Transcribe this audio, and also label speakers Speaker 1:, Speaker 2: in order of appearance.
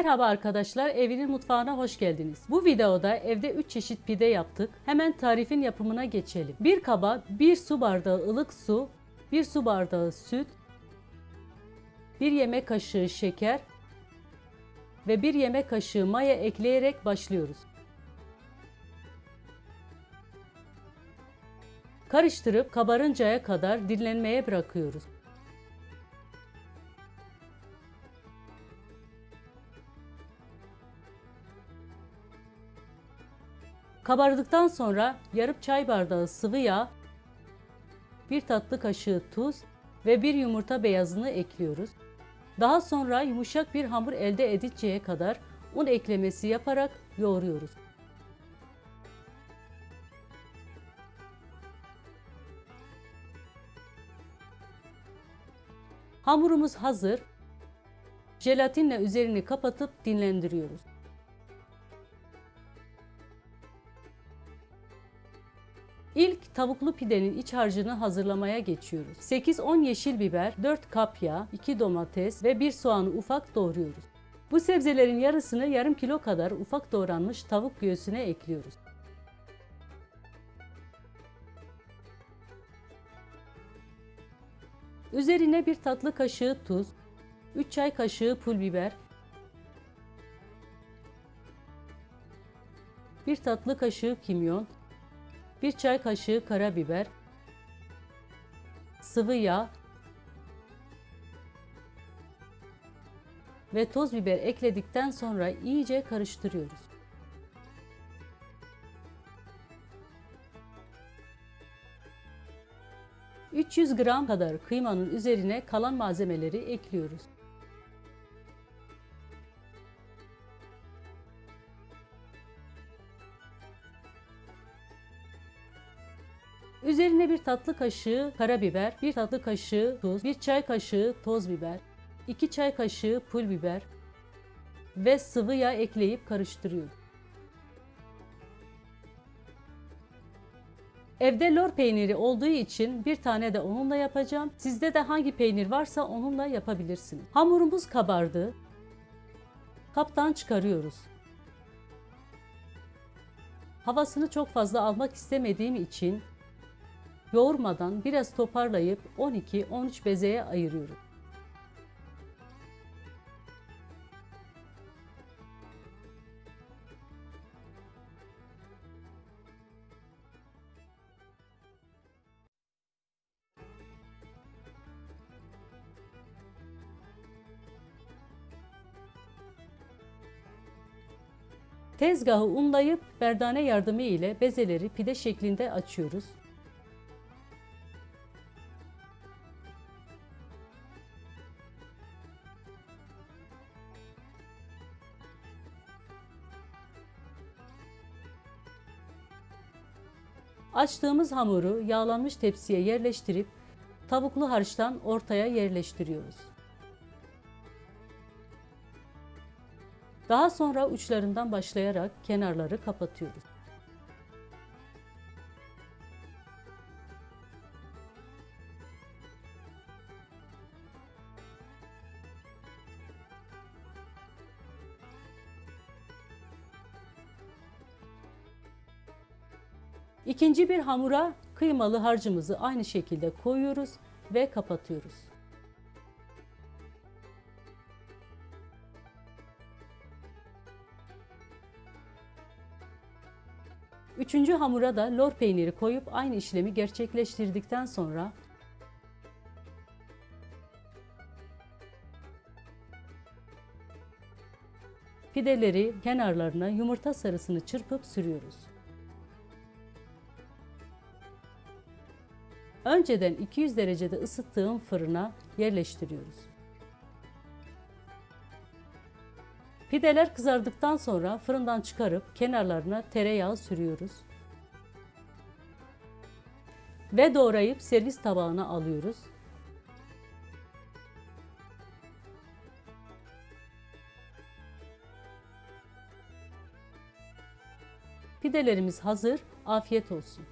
Speaker 1: Merhaba arkadaşlar, evinin mutfağına hoş geldiniz. Bu videoda evde 3 çeşit pide yaptık. Hemen tarifin yapımına geçelim. Bir kaba 1 su bardağı ılık su, 1 su bardağı süt, 1 yemek kaşığı şeker ve 1 yemek kaşığı maya ekleyerek başlıyoruz. Karıştırıp kabarıncaya kadar dinlenmeye bırakıyoruz. Kabardıktan sonra yarım çay bardağı sıvı yağ, bir tatlı kaşığı tuz ve bir yumurta beyazını ekliyoruz. Daha sonra yumuşak bir hamur elde edinceye kadar un eklemesi yaparak yoğuruyoruz. Hamurumuz hazır. Jelatinle üzerini kapatıp dinlendiriyoruz. İlk tavuklu pidenin iç harcını hazırlamaya geçiyoruz. 8-10 yeşil biber, 4 kapya, 2 domates ve 1 soğanı ufak doğruyoruz. Bu sebzelerin yarısını yarım kilo kadar ufak doğranmış tavuk göğsüne ekliyoruz. Üzerine bir tatlı kaşığı tuz, 3 çay kaşığı pul biber, 1 tatlı kaşığı kimyon, 1 çay kaşığı karabiber, sıvı yağ ve toz biber ekledikten sonra iyice karıştırıyoruz. ...300 gram kadar kıymanın üzerine kalan malzemeleri ekliyoruz. Üzerine bir tatlı kaşığı karabiber, bir tatlı kaşığı tuz, bir çay kaşığı toz biber, 2 çay kaşığı pul biber ve sıvı yağ ekleyip karıştırıyorum. Evde lor peyniri olduğu için bir tane de onunla yapacağım. Sizde de hangi peynir varsa onunla yapabilirsiniz. Hamurumuz kabardı. Kaptan çıkarıyoruz. Havasını çok fazla almak istemediğim için Yoğurmadan biraz toparlayıp 12-13 bezeye ayırıyorum. Tezgahı unlayıp berdane yardımı ile bezeleri pide şeklinde açıyoruz. Açtığımız hamuru yağlanmış tepsiye yerleştirip tavuklu harçtan ortaya yerleştiriyoruz. Daha sonra uçlarından başlayarak kenarları kapatıyoruz. İkinci bir hamura kıymalı harcımızı aynı şekilde koyuyoruz ve kapatıyoruz. Üçüncü hamura da lor peyniri koyup aynı işlemi gerçekleştirdikten sonra pideleri kenarlarına yumurta sarısını çırpıp sürüyoruz. Önceden 200 derecede ısıttığım fırına yerleştiriyoruz. Pideler kızardıktan sonra fırından çıkarıp kenarlarına tereyağı sürüyoruz. Ve doğrayıp servis tabağına alıyoruz. Pidelerimiz hazır. Afiyet olsun.